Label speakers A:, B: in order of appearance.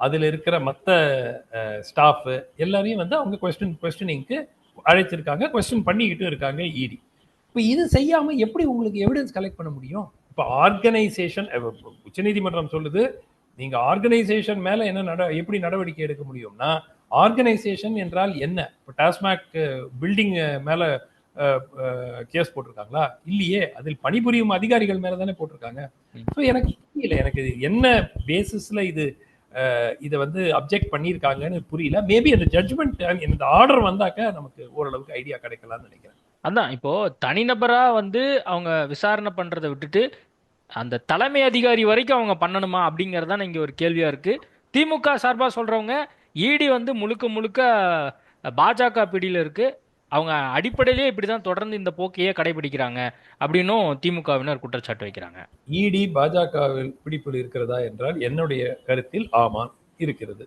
A: அதுல இருக்கிற மத்த ஸ்டாஃப் எல்லாரையும் வந்து அவங்க கொஸ்டின் கொஸ்டினிங்க்கு அழைச்சிருக்காங்க கொஸ்டின் பண்ணிக்கிட்டு இருக்காங்க இடி இப்போ இது செய்யாம எப்படி உங்களுக்கு எவிடன்ஸ் கலெக்ட் பண்ண முடியும்? இப்போ ஆர்கனைசேஷன் உச்சநீதிமன்றம் சொல்லுது நீங்க ஆர்கனைசேஷன் மேல என்ன நட எப்படி நடவடிக்கை எடுக்க முடியும்னா ஆர்கனைசேஷன் என்றால் என்ன? இப்போ டாஸ்மாக் பில்டிங் மேல கேஸ் போட்டிருக்காங்களா? இல்லையே அதில் பணிபுரியும் அதிகாரிகள் மேல தானே போட்டிருக்காங்க ஸோ எனக்கு புரியல எனக்கு இது என்ன பேசிஸ்ல இது இதை வந்து அப்ஜெக்ட் பண்ணியிருக்காங்கன்னு புரியல. மேபி அந்த ஜட்ஜ்மெண்ட் இந்த ஆர்டர் வந்தாக்க நமக்கு ஓரளவுக்கு ஐடியா கிடைக்கலாம்னு நினைக்கிறேன்.
B: அதான் இப்போ தனிநபரா வந்து அவங்க விசாரணை பண்றதை விட்டுட்டு அந்த தலைமை அதிகாரி வரைக்கும் அவங்க பண்ணணுமா அப்படிங்கறது தான் இங்க ஒரு கேள்வியா இருக்கு. திமுக சார்பா சொல்றவங்க இடி வந்து முழுக்க முழுக்க பாஜக பிடியில இருக்கு. அவங்க அடிப்படையிலேயே இப்படிதான் தொடர்ந்து இந்த போக்கையே கடைபிடிக்கிறாங்க அப்படின்னும் திமுகவினர் குற்றச்சாட்டு வைக்கிறாங்க.
A: இடி பாஜகவில் பிடிப்பில் இருக்கிறதா என்றால் என்னுடைய கருத்தில் ஆமாம் இருக்கிறது.